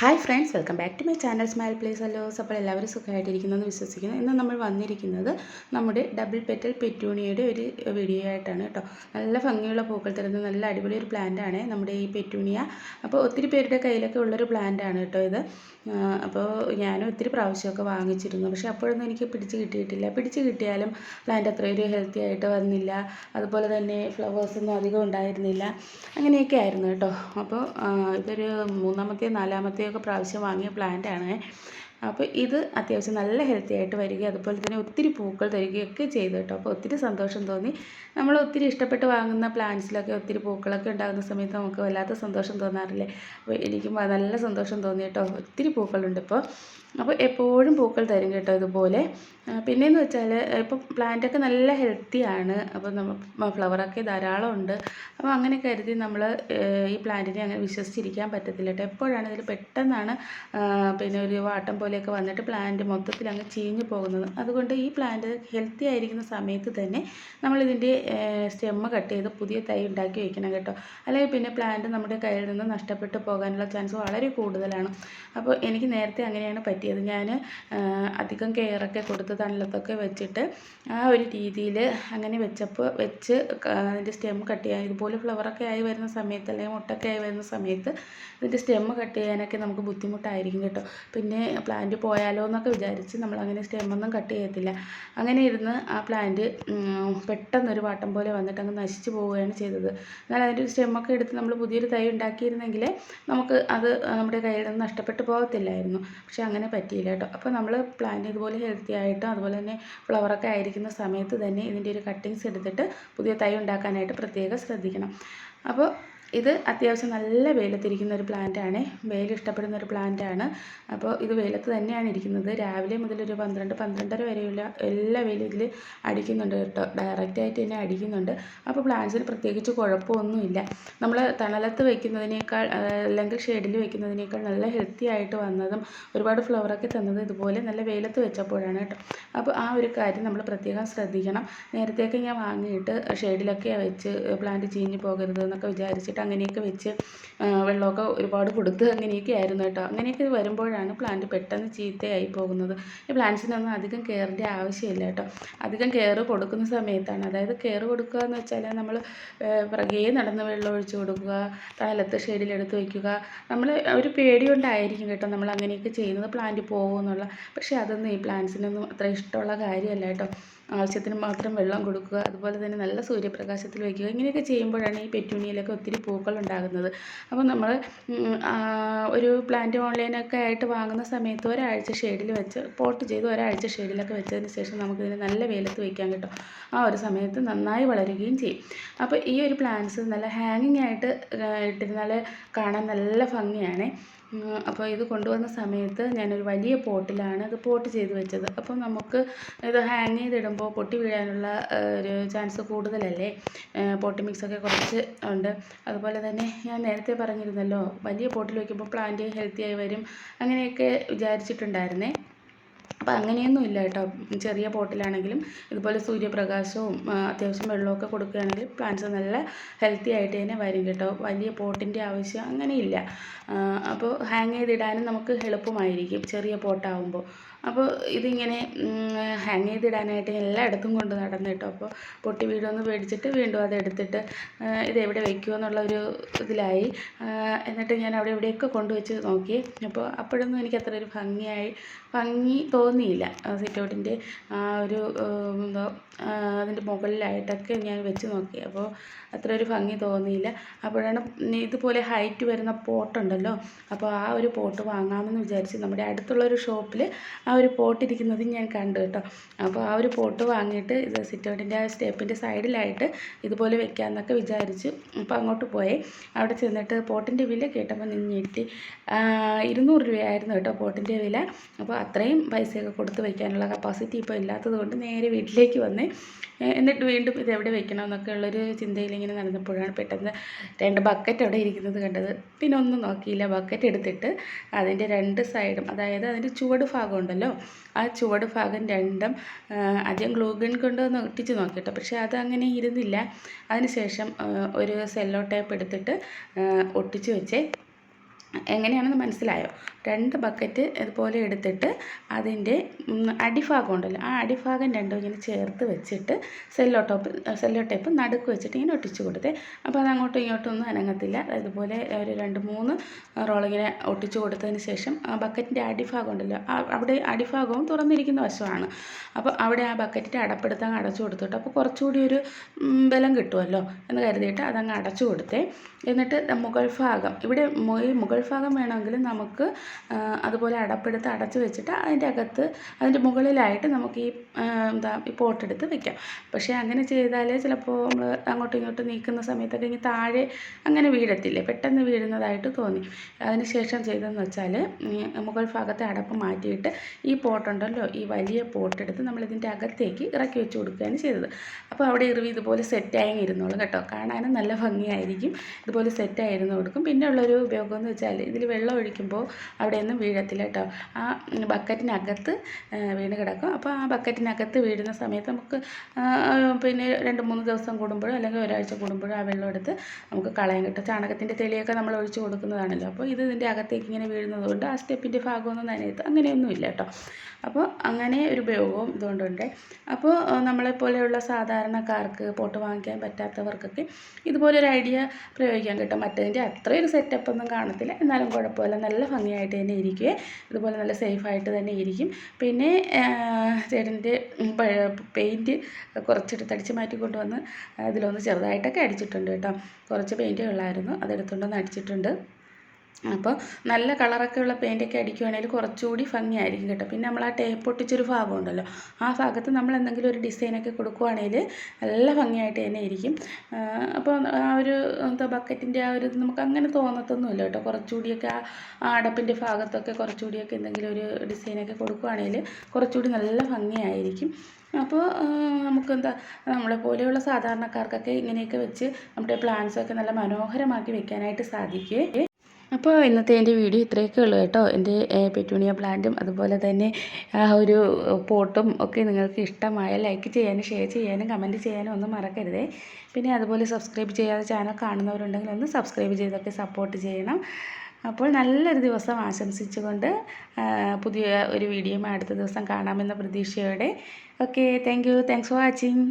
Hi friends welcome back to my channel smile place അല്ലോസ് അപ്പോൾ എല്ലാവരും സുഖമായിട്ടിരിക്കുന്നെന്ന് വിശ്വസിക്കുന്നു. ഇന്ന് നമ്മൾ വന്നിരിക്കുന്നത് നമ്മുടെ ഡബിൾ പെറ്റൽ പെറ്റൂണിയയുടെ ഒരു വീഡിയോ ആയിട്ടാണ് കേട്ടോ. നല്ല ഭംഗിയുള്ള പൂക്കൾ തരുന്ന നല്ല അടിപൊളി ഒരു പ്ലാന്റ് ആണ് നമ്മുടെ ഈ പെറ്റൂണിയ. അപ്പോൾ ഒത്തിരി പേരുടെ കയ്യിലൊക്കെ ഉള്ളൊരു പ്ലാന്റ് ആണ് കേട്ടോ ഇത്. അപ്പോൾ ഞാനും ഒത്തിരി പ്രാവശ്യമൊക്കെ വാങ്ങിച്ചിരുന്നു. പക്ഷേ അപ്പോഴൊന്നും എനിക്ക് പിടിച്ച് കിട്ടിയിട്ടില്ല. പിടിച്ച് കിട്ടിയാലും പ്ലാന്റ് അത്രയൊരു ഹെൽത്തി ആയിട്ട് വന്നില്ല. അതുപോലെ തന്നെ ഫ്ലവേഴ്സൊന്നും അധികം ഉണ്ടായിരുന്നില്ല. അങ്ങനെയൊക്കെ ആയിരുന്നു കേട്ടോ. അപ്പോൾ ഇതൊരു മൂന്നാമത്തെ നാലാമത്തെയോ ഒക്കെ പ്രാവശ്യം വാങ്ങിയ പ്ലാന്റ് ആണ്. അപ്പോൾ ഇത് അത്യാവശ്യം നല്ല ഹെൽത്തി ആയിട്ട് വരികയും അതുപോലെ തന്നെ ഒത്തിരി പൂക്കൾ തരികയൊക്കെ ചെയ്തു കേട്ടോ. അപ്പോൾ ഒത്തിരി സന്തോഷം തോന്നി. നമ്മൾ ഒത്തിരി ഇഷ്ടപ്പെട്ട് വാങ്ങുന്ന പ്ലാന്റ്സിലൊക്കെ ഒത്തിരി പൂക്കളൊക്കെ ഉണ്ടാകുന്ന സമയത്ത് നമുക്ക് വല്ലാത്ത സന്തോഷം തോന്നാറില്ലേ? അപ്പോൾ എനിക്കും നല്ല സന്തോഷം തോന്നി കേട്ടോ. ഒത്തിരി പൂക്കളുണ്ട് ഇപ്പോൾ അപ്പോൾ എപ്പോഴും പൂക്കൾ തരും കേട്ടോ ഇതുപോലെ. പിന്നെയെന്ന് വെച്ചാൽ ഇപ്പോൾ പ്ലാന്റൊക്കെ നല്ല ഹെൽത്തിയാണ് അപ്പോൾ നമ്മൾ ഫ്ലവറൊക്കെ ധാരാളം ഉണ്ട്. അപ്പോൾ അങ്ങനെ കരുതി നമ്മൾ ഈ പ്ലാന്റിനെ അങ്ങനെ വിശ്വസിച്ചിരിക്കാൻ പറ്റത്തില്ല കേട്ടോ. എപ്പോഴാണ് ഇതിൽ പെട്ടെന്നാണ് പിന്നെ ഒരു വാട്ടം പോലെയൊക്കെ വന്നിട്ട് പ്ലാന്റ് മൊത്തത്തിൽ അങ്ങ് ചീഞ്ഞു പോകുന്നത്. അതുകൊണ്ട് ഈ പ്ലാന്റ് ഹെൽത്തി ആയിരിക്കുന്ന സമയത്ത് തന്നെ നമ്മളിതിന്റെ സ്റ്റെമ്മ് കട്ട് ചെയ്ത് പുതിയ തൈ ഉണ്ടാക്കി വയ്ക്കണം കേട്ടോ. അല്ലെങ്കിൽ പിന്നെ പ്ലാന്റ് നമ്മുടെ കയ്യിൽ നിന്ന് നഷ്ടപ്പെട്ടു പോകാനുള്ള ചാൻസ് വളരെ കൂടുതലാണ്. അപ്പോൾ എനിക്ക് നേരത്തെ അങ്ങനെയാണ് പറ്റിയത്. ഞാൻ അധികം കെയറൊക്കെ കൊടുത്ത് തണലത്തൊക്കെ വെച്ചിട്ട് ആ ഒരു രീതിയിൽ അങ്ങനെ വെച്ചപ്പോൾ വെച്ച് അതിന്റെ സ്റ്റെം കട്ട് ചെയ്യാൻ ഇതുപോലെ ഫ്ലവറൊക്കെ ആയി വരുന്ന സമയത്ത് അല്ലെങ്കിൽ മുട്ടൊക്കെ ആയി വരുന്ന സമയത്ത് ഇതിന്റെ സ്റ്റെമ്മ് കട്ട് ചെയ്യാനൊക്കെ നമുക്ക് ബുദ്ധിമുട്ടായിരിക്കും കേട്ടോ. പിന്നെ പ്ലാന്റ് പോയാലോ എന്നൊക്കെ വിചാരിച്ച് നമ്മളങ്ങനെ സ്റ്റെമ്മൊന്നും കട്ട് ചെയ്യത്തില്ല. അങ്ങനെ ഇരുന്ന് ആ പ്ലാന്റ് പെട്ടെന്നൊരു വാട്ടം പോലെ വന്നിട്ട് അങ്ങ് നശിച്ചു പോവുകയാണ് ചെയ്തത്. എന്നാൽ അതിന്റെ ഒരു സ്റ്റെമ്മൊക്കെ എടുത്ത് നമ്മൾ പുതിയൊരു തൈ ഉണ്ടാക്കിയിരുന്നെങ്കിൽ നമുക്ക് അത് നമ്മുടെ കയ്യിൽ നിന്ന് നഷ്ടപ്പെട്ടു പോകത്തില്ലായിരുന്നു. പക്ഷേ അങ്ങനെ പറ്റിയില്ല കേട്ടോ. അപ്പോൾ നമ്മൾ പ്ലാന്റ് ഇതുപോലെ ഹെൽത്തി ആയിട്ടും അതുപോലെ തന്നെ ഫ്ലവറൊക്കെ ആയിരിക്കുന്ന സമയത്ത് തന്നെ ഇതിന്റെ ഒരു കട്ടിങ്സ് എടുത്തിട്ട് പുതിയ തൈ ഉണ്ടാക്കാനായിട്ട് പ്രത്യേകം ശ്രദ്ധിക്കണം. അപ്പോൾ ഇത് അത്യാവശ്യം നല്ല വെയിലത്തിരിക്കുന്ന ഒരു പ്ലാന്റാണ്. വെയിൽ ഇഷ്ടപ്പെടുന്ന ഒരു പ്ലാന്റാണ്. അപ്പോൾ ഇത് വെയിലത്ത് തന്നെയാണ് ഇരിക്കുന്നത്. രാവിലെ മുതൽ ഒരു പന്ത്രണ്ട് പന്ത്രണ്ടര വരെയുള്ള എല്ലാ വെയിലും ഇതിൽ അടിക്കുന്നുണ്ട് കേട്ടോ. ഡയറക്റ്റ് ആയിട്ട് തന്നെ അടിക്കുന്നുണ്ട്. അപ്പോൾ പ്ലാന്റ്സിന് പ്രത്യേകിച്ച് കുഴപ്പമൊന്നുമില്ല. നമ്മൾ തണലത്ത് വയ്ക്കുന്നതിനേക്കാൾ അല്ലെങ്കിൽ ഷെയ്ഡിൽ വയ്ക്കുന്നതിനേക്കാൾ നല്ല ഹെൽത്തി ആയിട്ട് വന്നതും ഒരുപാട് ഫ്ലവറൊക്കെ തന്നത് ഇതുപോലെ നല്ല വെയിലത്ത് വെച്ചപ്പോഴാണ് കേട്ടോ. അപ്പോൾ ആ ഒരു കാര്യം നമ്മൾ പ്രത്യേകം ശ്രദ്ധിക്കണം. നേരത്തെയൊക്കെ ഞാൻ വാങ്ങിയിട്ട് ഷെയ്ഡിലൊക്കെ വെച്ച് പ്ലാന്റ് ചീഞ്ഞ് പോകരുത് എന്നൊക്കെ വിചാരിച്ചിട്ട് ഇട്ട് അങ്ങനെയൊക്കെ വെച്ച് വെള്ളമൊക്കെ ഒരുപാട് കൊടുത്ത് അങ്ങനെയൊക്കെ ആയിരുന്നു കേട്ടോ. അങ്ങനെയൊക്കെ വരുമ്പോഴാണ് പ്ലാന്റ് പെട്ടെന്ന് ചീത്തയായി പോകുന്നത്. ഈ പ്ലാന്റ്സിനൊന്നും അധികം കെയറിന്റെ ആവശ്യമില്ല കേട്ടോ. അധികം കെയർ കൊടുക്കുന്ന സമയത്താണ്. അതായത് കെയർ കൊടുക്കുക എന്ന് വെച്ചാൽ നമ്മൾ പുറകെ നടന്ന് വെള്ളം ഒഴിച്ചു കൊടുക്കുക തലത്ത് ഷെയ്ഡിലെടുത്ത് വയ്ക്കുക നമ്മൾ ഒരു പേടി കൊണ്ടായിരിക്കും കേട്ടോ നമ്മൾ അങ്ങനെയൊക്കെ ചെയ്യുന്നത് പ്ലാന്റ് പോകുമെന്നുള്ള പക്ഷേ അതൊന്നും ഈ പ്ലാന്റ്സിനൊന്നും അത്ര ഇഷ്ടമുള്ള കാര്യമല്ല കേട്ടോ. ആവശ്യത്തിന് മാത്രം വെള്ളം കൊടുക്കുക അതുപോലെ തന്നെ നല്ല സൂര്യപ്രകാശത്തിൽ വയ്ക്കുക ഇങ്ങനെയൊക്കെ ചെയ്യുമ്പോഴാണ് ഈ പെറ്റൂണിയയിലൊക്കെ ഒത്തിരി പൂക്കൾ ഉണ്ടാകുന്നത്. അപ്പോൾ നമ്മൾ ഒരു പ്ലാന്റ് ഓൺലൈനൊക്കെ ആയിട്ട് വാങ്ങുന്ന സമയത്ത് ഒരാഴ്ച ഷെയ്ഡിൽ വെച്ച് പോട്ട് ചെയ്ത് ഒരാഴ്ച ഷെയ്ഡിലൊക്കെ വെച്ചതിന് ശേഷം നമുക്കിതിന് നല്ല വെയിലത്ത് വയ്ക്കാൻ കിട്ടും. ആ ഒരു സമയത്ത് നന്നായി വളരുകയും ചെയ്യും. അപ്പോൾ ഈ ഒരു പ്ലാന്റ്സ് നല്ല ഹാങ്ങിങ് ആയിട്ട് ഇട്ടിരുന്നാൽ കാണാൻ നല്ല ഭംഗിയാണ്. അപ്പോൾ ഇത് കൊണ്ടുവന്ന സമയത്ത് ഞാനൊരു വലിയ പോട്ടിലാണ് അത് പോട്ട് ചെയ്ത് വെച്ചത്. അപ്പോൾ നമുക്ക് ഇത് ഹാങ് ചെയ്തിടുമ്പോൾ പൊട്ടി വീഴാനുള്ള ഒരു ചാൻസ് കൂടുതലല്ലേ? പോട്ടി മിക്സൊക്കെ കുറച്ച് ഉണ്ട്. അതുപോലെ തന്നെ ഞാൻ നേരത്തെ പറഞ്ഞിരുന്നല്ലോ വലിയ പോട്ടിൽ വയ്ക്കുമ്പോൾ പ്ലാന്റ് ഹെൽത്തി ആയി വരും അങ്ങനെയൊക്കെ വിചാരിച്ചിട്ടുണ്ടായിരുന്നേ. അപ്പോൾ അങ്ങനെയൊന്നും ഇല്ല കേട്ടോ. ചെറിയ പോട്ടിലാണെങ്കിലും ഇതുപോലെ സൂര്യപ്രകാശവും അത്യാവശ്യം വെള്ളമൊക്കെ കൊടുക്കുകയാണെങ്കിൽ പ്ലാന്റ്സ് നല്ല ഹെൽത്തി ആയിട്ട് തന്നെ വരും കേട്ടോ. വലിയ പോട്ടിന്റെ ആവശ്യം അങ്ങനെയില്ല. അപ്പോൾ ഹാങ് ചെയ്തിടാനും നമുക്ക് എളുപ്പമായിരിക്കും ചെറിയ പോട്ടാവുമ്പോൾ. അപ്പോൾ ഇതിങ്ങനെ ഹാങ് ചെയ്തിടാനായിട്ട് എല്ലായിടത്തും കൊണ്ട് നടന്നു കേട്ടോ. അപ്പോൾ പൊട്ടി വീഴുമെന്ന് പേടിച്ചിട്ട് വീണ്ടും അതെടുത്തിട്ട് ഇത് എവിടെ വയ്ക്കുമോ എന്നുള്ള ഒരു ഇതിലായി. എന്നിട്ട് ഞാൻ അവിടെ എവിടെയൊക്കെ കൊണ്ടുവച്ച് നോക്കി. അപ്പോൾ അപ്പോഴൊന്നും എനിക്ക് അത്ര ഒരു ഭംഗിയായി ഭംഗി തോന്നിയില്ല. സിറ്റ് ഔട്ടിന്റെ ആ ഒരു എന്തോ അതിന്റെ മുകളിലായിട്ടൊക്കെ ഞാൻ വെച്ച് നോക്കി. അപ്പോൾ അത്ര ഒരു ഭംഗി തോന്നിയില്ല. അപ്പോഴാണ് ഇതുപോലെ ഹൈറ്റ് വരുന്ന പോട്ടുണ്ടല്ലോ. അപ്പോൾ ആ ഒരു പോട്ട് വാങ്ങാമെന്ന് വിചാരിച്ച് നമ്മുടെ അടുത്തുള്ള ഒരു ഷോപ്പിൽ ആ ഒരു പോട്ട് ഇരിക്കുന്നത് ഞാൻ കണ്ടു കേട്ടോ. അപ്പോൾ ആ ഒരു പോട്ട് വാങ്ങിയിട്ട് ഇത് സിറ്റൗട്ടിന്റെ ആ സ്റ്റെപ്പിന്റെ സൈഡിലായിട്ട് ഇതുപോലെ വെക്കാമെന്നൊക്കെ വിചാരിച്ചു അപ്പോൾ അങ്ങോട്ട് പോയി. അവിടെ ചെന്നിട്ട് പോട്ടിന്റെ വില കേട്ടപ്പോൾ നിന്ന് ഞെട്ടി ഇരുന്നൂറ് രൂപയായിരുന്നു കേട്ടോ പോട്ടിന്റെ വില. അപ്പോൾ അത്രയും പൈസയൊക്കെ കൊടുത്ത് വയ്ക്കാനുള്ള കപ്പാസിറ്റി ഇപ്പോൾ ഇല്ലാത്തത് കൊണ്ട് നേരെ വീട്ടിലേക്ക് വന്ന് എന്നിട്ട് വീണ്ടും ഇത് എവിടെ വെക്കണം എന്നൊക്കെ ഉള്ളൊരു ചിന്തയിൽ ഇങ്ങനെ നടന്നപ്പോഴാണ് പെട്ടെന്ന് രണ്ട് ബക്കറ്റ് അവിടെ ഇരിക്കുന്നത് കണ്ടത്. പിന്നെ ഒന്നും നോക്കിയില്ല. ബക്കറ്റ് എടുത്തിട്ട് അതിന്റെ രണ്ട് സൈഡും അതായത് അതിന്റെ ചുവട് ഭാഗം ആ ചുവട് ഭാഗം രണ്ടും ആദ്യം ഗ്ലൂഗൺ കൊണ്ട് ഒന്ന് ഒട്ടിച്ച് നോക്കിയിട്ട്. പക്ഷേ അത് അങ്ങനെ ഇരുന്നില്ല അതിനുശേഷം ഒരു സെല്ലോ ടേപ്പ് എടുത്തിട്ട് ഒട്ടിച്ച് വെച്ചേ. എങ്ങനെയാണെന്ന് മനസ്സിലായോ? രണ്ട് ബക്കറ്റ് ഇതുപോലെ എടുത്തിട്ട് അതിന്റെ അടിഭാഗം ഉണ്ടല്ലോ ആ അടിഭാഗം രണ്ടും ഇങ്ങനെ ചേർത്ത് വെച്ചിട്ട് സെല്ലോ ടോപ്പ് സെല്ലോ ടേപ്പ് നടുക്ക് വെച്ചിട്ട് ഇങ്ങനെ ഒട്ടിച്ച് കൊടുത്തേ. അപ്പോൾ അത് അങ്ങോട്ടും ഇങ്ങോട്ടും ഒന്നും അനങ്ങത്തില്ല. അതുപോലെ ഒരു രണ്ട് മൂന്ന് റോൾ ഇങ്ങനെ ഒട്ടിച്ച് കൊടുത്തതിന് ശേഷം ആ ബക്കറ്റിന്റെ അടിഭാഗം ഉണ്ടല്ലോ അവിടെ അടിഭാഗവും തുറന്നിരിക്കുന്ന വശമാണ്. അപ്പോൾ അവിടെ ആ ബക്കറ്റിന്റെ അടപ്പെടുത്തങ്ങ് അടച്ചു കൊടുത്തിട്ട്. അപ്പോൾ കുറച്ചുകൂടി ഒരു ബലം കിട്ടുമല്ലോ എന്ന് കരുതിയിട്ട് അതങ്ങ് അടച്ചു കൊടുത്തേ. എന്നിട്ട് മുകൾ ഭാഗം ഇവിടെ ഈ മുകൾ ഭാഗം വേണമെങ്കിൽ നമുക്ക് അതുപോലെ അടപ്പെടുത്ത് അടച്ച് വെച്ചിട്ട് അതിന്റെ അകത്ത് അതിന്റെ മുകളിലായിട്ട് നമുക്ക് ഈ എന്താ ഈ പോട്ടെടുത്ത് വെക്കാം. പക്ഷേ അങ്ങനെ ചെയ്താൽ ചിലപ്പോൾ നമ്മൾ അങ്ങോട്ടും ഇങ്ങോട്ടും നീക്കുന്ന സമയത്തൊക്കെ ഇനി താഴെ അങ്ങനെ വീഴത്തില്ലേ? പെട്ടെന്ന് വീഴുന്നതായിട്ട് തോന്നി. അതിന് ശേഷം ചെയ്തതെന്ന് വെച്ചാൽ മുകൾ ഭാഗത്തെ അടപ്പ് മാറ്റിയിട്ട് ഈ പോട്ടുണ്ടല്ലോ ഈ വലിയ പോട്ടെടുത്ത് നമ്മളിതിന്റെ അകത്തേക്ക് ഇറക്കി വെച്ച് കൊടുക്കുകയാണ് ചെയ്തത്. അപ്പോൾ അവിടെ ഇറിവി ഇതുപോലെ സെറ്റായി ഇരുന്നോളും കേട്ടോ. കാണാനും നല്ല ഭംഗിയായിരിക്കും. ഇതുപോലെ സെറ്റായിരുന്നു കൊടുക്കും. പിന്നെ ഉള്ളൊരു ഉപയോഗം എന്ന് വെച്ചാൽ ഇതിൽ വെള്ളം ഒഴിക്കുമ്പോൾ അവിടെയൊന്നും വീഴത്തില്ല കേട്ടോ. ആ ബക്കറ്റിനകത്ത് വീണ് കിടക്കും. അപ്പോൾ ആ ബക്കറ്റിനകത്ത് വീഴുന്ന സമയത്ത് നമുക്ക് പിന്നെ രണ്ട് മൂന്ന് ദിവസം കൂടുമ്പോഴോ അല്ലെങ്കിൽ ഒരാഴ്ച കൂടുമ്പോഴോ ആ വെള്ളം എടുത്ത് നമുക്ക് കളയാൻ കിട്ടും. ചാണകത്തിന്റെ തെളിയൊക്കെ നമ്മൾ ഒഴിച്ച് കൊടുക്കുന്നതാണല്ലോ. അപ്പോൾ ഇത് ഇതിന്റെ അകത്തേക്ക് ഇങ്ങനെ വീഴുന്നത് കൊണ്ട് ആ സ്റ്റെപ്പിന്റെ ഭാഗമൊന്നും നനയത്ത് അങ്ങനെയൊന്നുമില്ല കേട്ടോ. അപ്പോൾ അങ്ങനെ ഒരു ഉപയോഗവും ഇതുകൊണ്ടുണ്ട് അപ്പോൾ നമ്മളെപ്പോലെയുള്ള സാധാരണക്കാർക്ക് പോട്ട് വാങ്ങിക്കാൻ പറ്റാത്തവർക്കൊക്കെ ഇതുപോലൊരു ഐഡിയ പ്രയോഗിക്കാൻ കിട്ടും. മറ്റേതിന്റെ അത്രയൊരു സെറ്റപ്പ് ഒന്നും കാണത്തില്ല. എന്നാലും കുഴപ്പമില്ല. നല്ല ഭംഗിയായിട്ട് തന്നെ ഇരിക്കുക അതുപോലെ നല്ല സേഫ് ആയിട്ട് തന്നെ ഇരിക്കും. പിന്നെ ചേട്ടന്റെ പെയിന്റ് കുറച്ചെടുത്ത് അടിച്ച് മാറ്റി കൊണ്ടുവന്ന് അതിലൊന്ന് ചെറുതായിട്ടൊക്കെ അടിച്ചിട്ടുണ്ട് കേട്ടോ. കുറച്ച് പെയിന്റേ ഉള്ളായിരുന്നു അതെടുത്തുകൊണ്ടൊന്ന് അടിച്ചിട്ടുണ്ട്. അപ്പോൾ നല്ല കളറൊക്കെ ഉള്ള പെയിന്റൊക്കെ അടിക്കുവാണെങ്കിൽ കുറച്ചുകൂടി ഭംഗിയായിരിക്കും കേട്ടോ. പിന്നെ നമ്മൾ ആ ടേപ്പ് ഒട്ടിച്ചൊരു ഭാഗം ഉണ്ടല്ലോ ആ ഭാഗത്ത് നമ്മൾ എന്തെങ്കിലും ഒരു ഡിസൈനൊക്കെ കൊടുക്കുവാണെങ്കിൽ നല്ല ഭംഗിയായിട്ട് തന്നെ ഇരിക്കും. അപ്പോൾ ആ ഒരു എന്താ ബക്കറ്റിന്റെ ആ ഒരു നമുക്ക് അങ്ങനെ തോന്നത്തൊന്നുമില്ല കേട്ടോ. കുറച്ചുകൂടിയൊക്കെ ആ അടപ്പിന്റെ ഭാഗത്തൊക്കെ കുറച്ചുകൂടിയൊക്കെ എന്തെങ്കിലും ഒരു ഡിസൈനൊക്കെ കൊടുക്കുവാണെങ്കിൽ കുറച്ചുകൂടി നല്ല ഭംഗിയായിരിക്കും. അപ്പോൾ നമുക്ക് എന്താ നമ്മളെ പോലെയുള്ള സാധാരണക്കാർക്കൊക്കെ ഇങ്ങനെയൊക്കെ വെച്ച് നമ്മുടെ പ്ലാന്റ്സൊക്കെ നല്ല മനോഹരമാക്കി വെക്കാനായിട്ട് സാധിക്കും. അപ്പോൾ ഇന്നത്തെ എന്റെ വീഡിയോ ഇത്രയൊക്കെ ഉള്ളൂ കേട്ടോ. എന്റെ പെറ്റൂണിയ പ്ലാന്റും അതുപോലെ തന്നെ ആ ഒരു പോട്ടും ഒക്കെ നിങ്ങൾക്ക് ഇഷ്ടമായ ലൈക്ക് ചെയ്യാനും ഷെയർ ചെയ്യാനും കമന്റ് ചെയ്യാനും ഒന്നും മറക്കരുതേ. പിന്നെ അതുപോലെ സബ്സ്ക്രൈബ് ചെയ്യാതെ ചാനൽ കാണുന്നവരുണ്ടെങ്കിൽ ഒന്ന് സബ്സ്ക്രൈബ് ചെയ്തൊക്കെ സപ്പോർട്ട് ചെയ്യണം. അപ്പോൾ നല്ലൊരു ദിവസം ആശംസിച്ചുകൊണ്ട് പുതിയ ഒരു വീഡിയോ അടുത്ത ദിവസം കാണാമെന്ന പ്രതീക്ഷയോടെ. Okay thank you thanks for watching